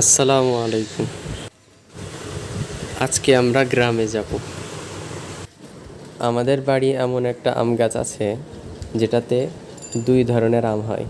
আসসালামু আলাইকুম। আজকে আমরা গ্রামে যাব। আমাদের বাড়ি এমন একটা আম গাছ আছে, যেটাতে দুই ধরনের আম হয়।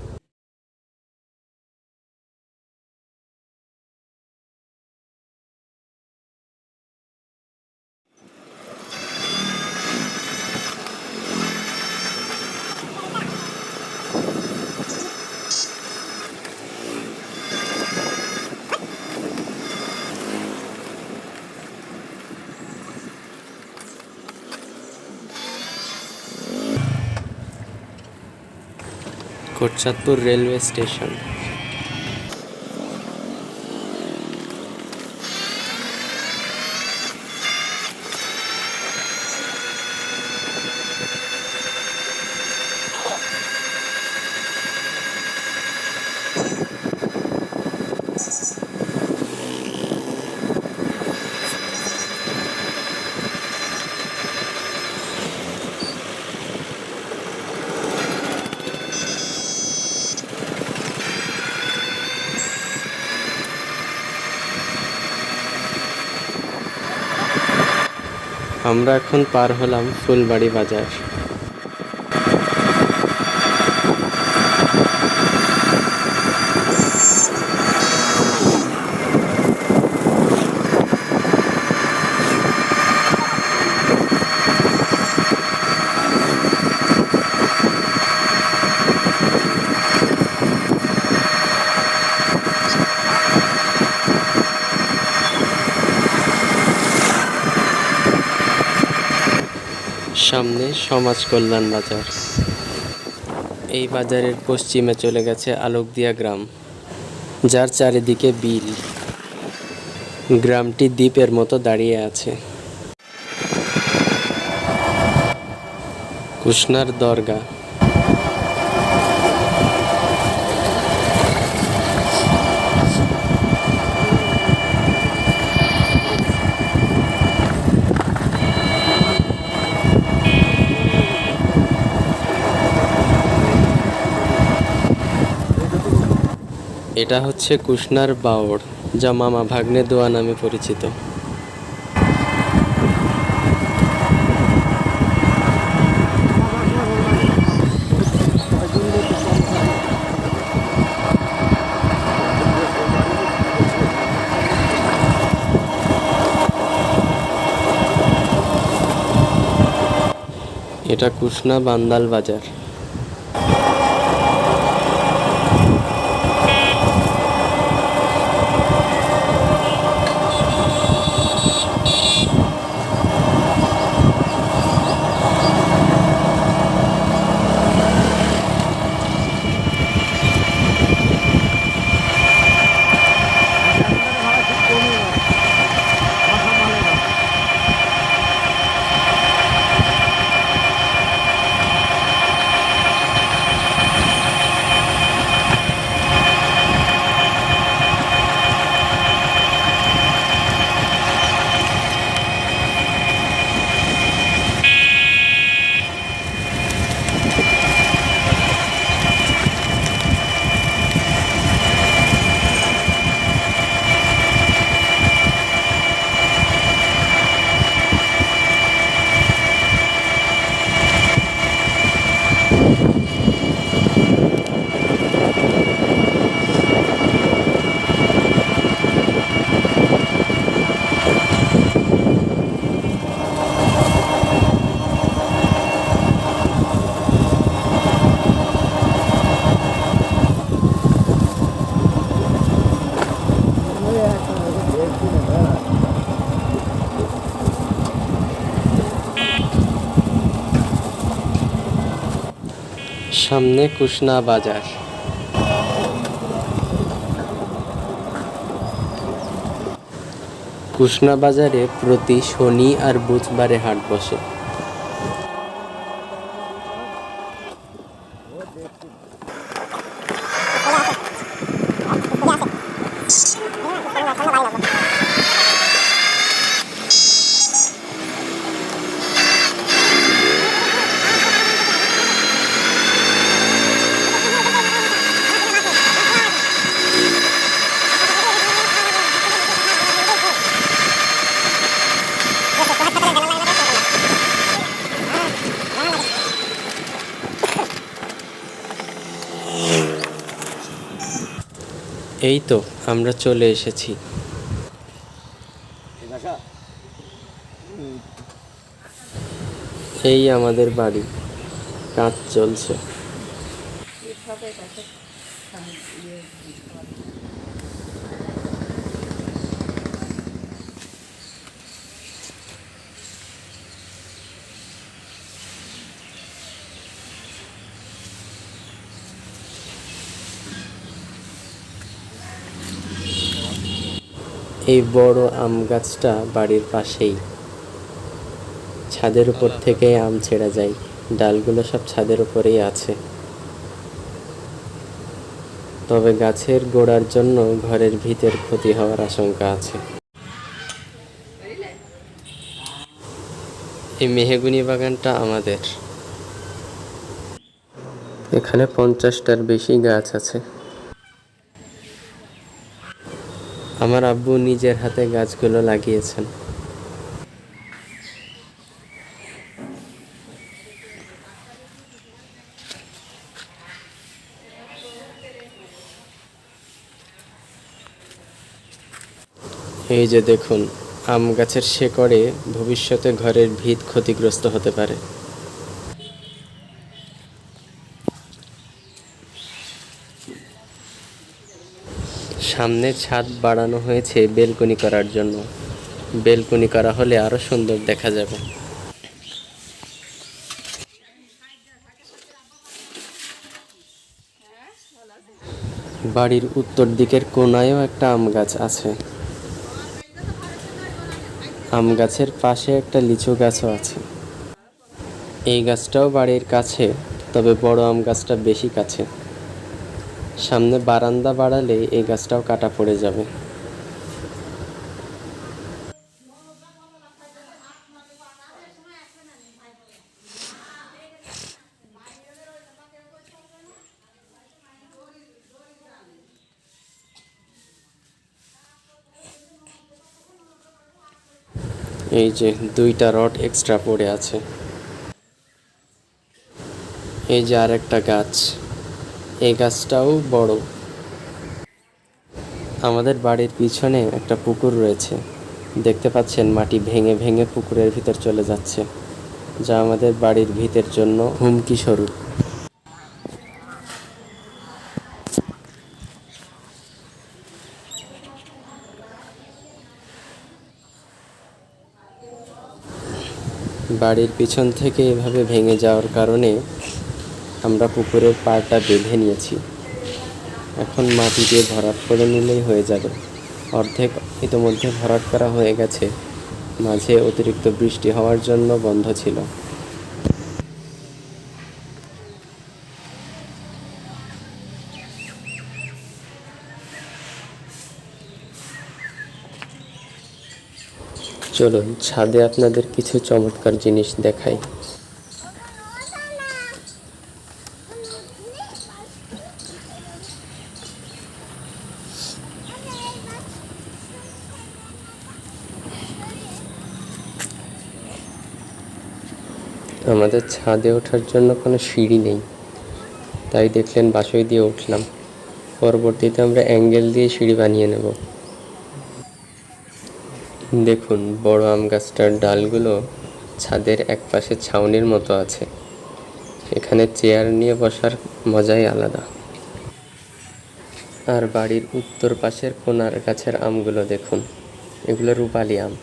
Kotchandpur railway station. আমরা এখন পার হলাম ফুলবাড়ি বাজার। সামনে সমাজ কল্যাণ বাজার। এই বাজারের পশ্চিমে চলে গেছে আলোকদিয়া গ্রাম, যার চারিদিকে বিল। গ্রামটি দ্বীপের মতো দাঁড়িয়ে আছে। কুষ্ণার দরগা। এটা হচ্ছে কুষ্ণার বাওড় যা মামা ভাগ্নে দোয়া নামে পরিচিত। এটা কুষ্ণা বান্দাল বাজার। সামনে কুষ্ণা বাজার। কুষ্ণা বাজারে প্রতি শনি আর বুধবারে হাট বসে। এই তো আমরা চলে এসেছি। এই আমাদের বাড়ি কাজ চলছে। এই বড় আম গাছটা বাড়ির পাশেই। ছাদের উপর থেকে আম ছেড়া যায়। ডালগুলো সব ছাদের উপরেই আছে। তবে গাছের গোড়ার জন্য ঘরের ভিতের ক্ষতি হওয়ার আশঙ্কা আছে। এই মেহেগুনি বাগানটা আমাদের। এখানে পঞ্চাশটার বেশি গাছ আছে। আমার আব্বু নিজের হাতে গাছগুলো লাগিয়েছেন। এই যে দেখুন, আম গাছের শেকড়ে ভবিষ্যতে ঘরের ভিত ক্ষতিগ্রস্ত হতে পারে। সামনে ছাদ বাড়ানো হয়েছে বেলকনি করার জন্য। বেলকনি করা হলে আরও সুন্দর দেখা যাবে। বাড়ির উত্তর দিকের কোনায়ও একটা আম গাছ আছে। আম গাছের পাশে একটা লিচু গাছও আছে। এই গাছটাও বাড়ির কাছে, তবে বড় আম গাছটা বেশি কাছে। সামনে বারান্দা বাড়ালে এই গাছটাও কাটা পড়ে যাবে। এই যে দুইটা রড এক্সট্রা পড়ে আছে। এই যে আরেকটা গাছ। এই গাছটাও বড়। আমাদের বাড়ির পিছনে একটা পুকুর রয়েছে। দেখতে পাচ্ছেন, মাটি ভেঙে ভেঙে পুকুরের ভিতর চলে যাচ্ছে, যা আমাদের বাড়ির ভিতের জন্য হুমকি স্বরূপ। বাড়ির পিছন থেকে এভাবে ভেঙে যাওয়ার কারণে আমরা পুকুরের পাড়টা বেঁধে নিয়েছি। এখন মাটি দিয়ে ভরাট করে নিলেই হয়ে যাবে। অর্ধেক ইতোমধ্যে ভরাট করা হয়ে গেছে। মাঝে অতিরিক্ত বৃষ্টি হওয়ার জন্য বন্ধ ছিল। চলুন ছাদে আপনাদের কিছু চমৎকার জিনিস দেখাই। আমাদের ছাদে ওঠার জন্য কোনো সিঁড়ি নেই। তাই দেখলেন বাসই দিয়ে উঠলাম। পরবর্তীতে আমরা অ্যাঙ্গেল দিয়ে সিঁড়ি বানিয়ে নেব। দেখুন, বড় আম গাছটার ডালগুলো ছাদের এক পাশে ছাউনির মতো আছে। এখানে চেয়ার নিয়ে বসার মজাই আলাদা। আর বাড়ির উত্তর পাশের কোনার গাছের আমগুলো দেখুন। এগুলো রূপালি আম।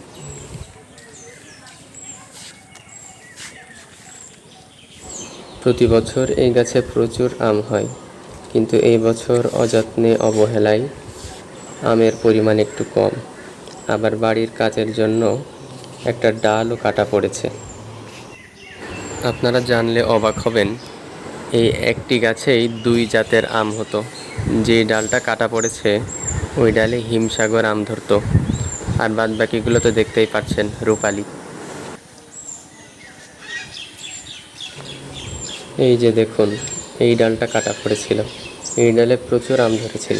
প্রতি বছর এই গাছে প্রচুর আম হয়, কিন্তু এই বছর অযত্নে অবহেলায় আমের পরিমাণ একটু কম। আবার বাড়ির কাজের জন্য একটা ডালও কাটা পড়েছে। আপনারা জানলে অবাক হবেন, এই একটি গাছেই দুই জাতের আম হতো। যে ডালটা কাটা পড়েছে, ওই ডালে হিমসাগর আম ধরতো। আর বাদ বাকিগুলো তো দেখতেই পাচ্ছেন, রূপালি। এই যে দেখুন, এই ডালটা কাটা পড়েছিল। এই ডালে প্রচুর আম ধরেছিল।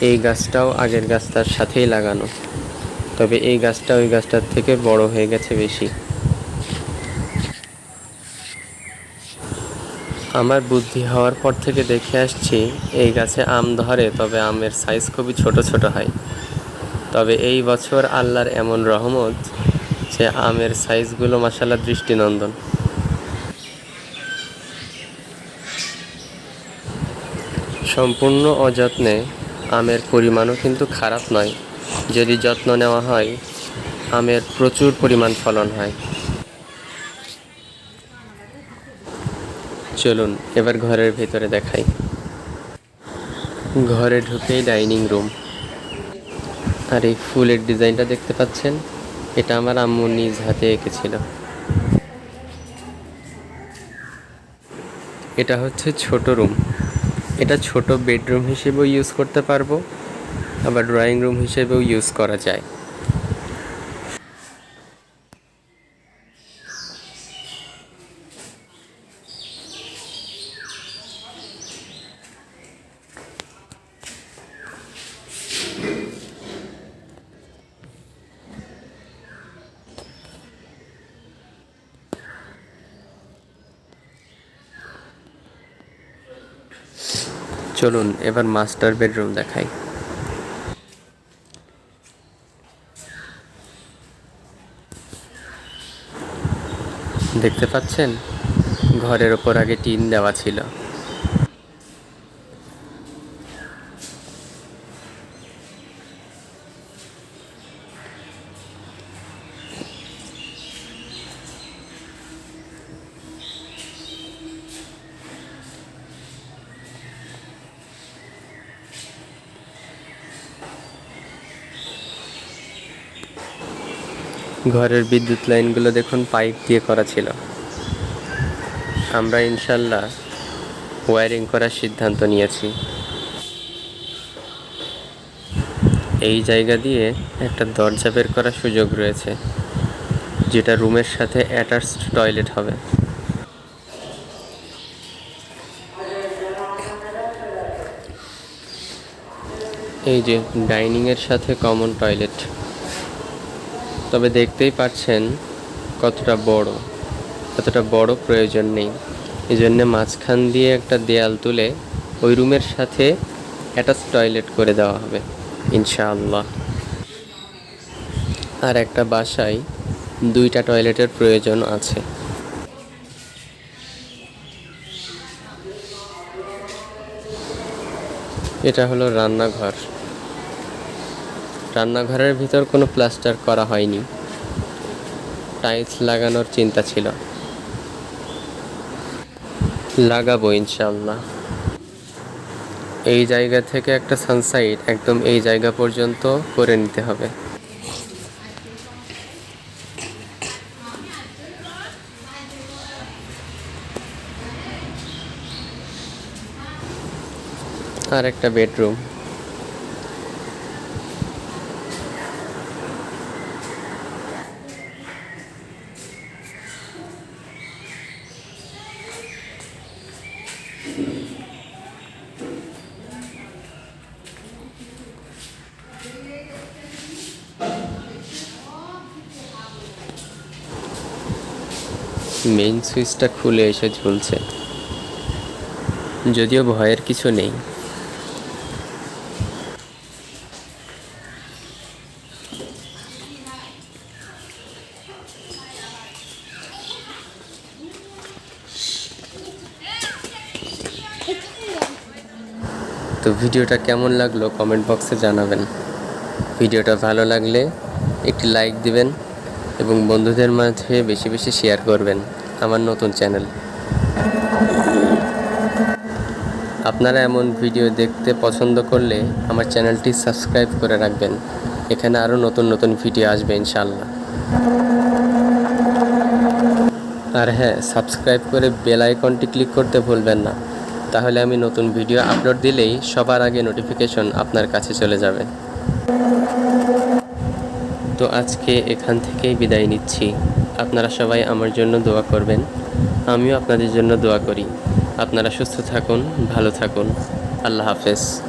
এই গাছটাও আগের গাছটার সাথেই লাগানো। তবে এই গাছটা ওই গাছটার থেকে বড় হয়ে গেছে বেশি। আমার বুদ্ধি হওয়ার পর থেকে দেখে আসছি, এই গাছে আম ধরে, তবে আমের সাইজ খুবই ছোট ছোট হয়। তবে এই বছর আল্লাহর এমন রহমত যে আমের সাইজগুলো মাসাল্লাহ দৃষ্টিনন্দন। সম্পূর্ণ অযত্নে আমের পরিমাণও কিন্তু খারাপ নয়। যদি যত্ন নেওয়া হয়, আমের প্রচুর পরিমাণ ফলন হয়। চলুন এবার ঘরের ভেতরে দেখাই। ঘরে ঢুকেই ডাইনিং রুম। আর এই ফুলের ডিজাইনটা দেখতে পাচ্ছেন, এটা আমার আম্মু নিজ হাতে এঁকেছিল। এটা হচ্ছে ছোট রুম। এটা ছোট বেডরুম হিসেবেও ইউজ করতে পারব, আবার ড্রয়িং রুম হিসেবেও ইউজ করা যায়। চলুন এবার মাস্টার বেডরুম দেখাই। দেখতে পাচ্ছেন? ঘরের ওপর আগে টিন দেওয়া ছিল। ঘরের বিদ্যুৎ লাইনগুলো দেখুন, পাইপ দিয়ে করা ছিল। আমরা ইনশাল্লাহ ওয়্যারিং করার সিদ্ধান্ত নিয়েছি। এই জায়গা দিয়ে একটা দরজা বের করার সুযোগ রয়েছে, যেটা রুমের সাথে অ্যাটাচড টয়লেট হবে। এই যে ডাইনিংয়ের সাথে কমন টয়লেট। তবে দেখতেই পাচ্ছেন কতটা বড় কতটা বড় প্রয়োজন নেই। এই জন্যে মাঝখান দিয়ে একটা দেয়াল তুলে ওই রুমের সাথে অ্যাটাচ টয়লেট করে দেওয়া হবে, ইনশাআল্লাহ। আর একটা বাসায় দুইটা টয়লেটের প্রয়োজন আছে। এটা হলো রান্নাঘর। রান্নাঘরের ভিতর কোনো প্লাস্টার করা হয়নি। টাইলস লাগানোর চিন্তা ছিল। লাগাবো ইনশাল্লাহ এই জায়গা থেকে একটা সানসাইড একদম এই জায়গা পর্যন্ত করে নিতে হবে। আর একটা বেডরুম। মেইন সুইচটা খুলে এসে ঝুলছে। যদিও ভয়ের কিছু নেই। তো ভিডিওটা কেমন লাগল কমেন্ট বক্সে জানাবেন। ভিডিওটা ভালো লাগলে একটি লাইক দিবেন এবং বন্ধুদের মাঝে বেশি বেশি শেয়ার করবেন। আমার নতুন চ্যানেল। আপনারা এমন ভিডিও দেখতে পছন্দ করলে আমার চ্যানেলটি সাবস্ক্রাইব করে রাখবেন। এখানে আরও নতুন নতুন ভিডিও আসবে ইনশাল্লাহ আর হ্যাঁ সাবস্ক্রাইব করে বেল আইকনটি ক্লিক করতে ভুলবেন না। তাহলে আমি নতুন ভিডিও আপলোড দিলেই সবার আগে নোটিফিকেশন আপনার কাছে চলে যাবে। তো আজকে এখান থেকেই বিদায় নিচ্ছি। আপনারা সবাই আমার জন্য দোয়া করবেন। আমিও আপনাদের জন্য দোয়া করি। আপনারা সুস্থ থাকুন, ভালো থাকুন। আল্লাহ হাফেজ।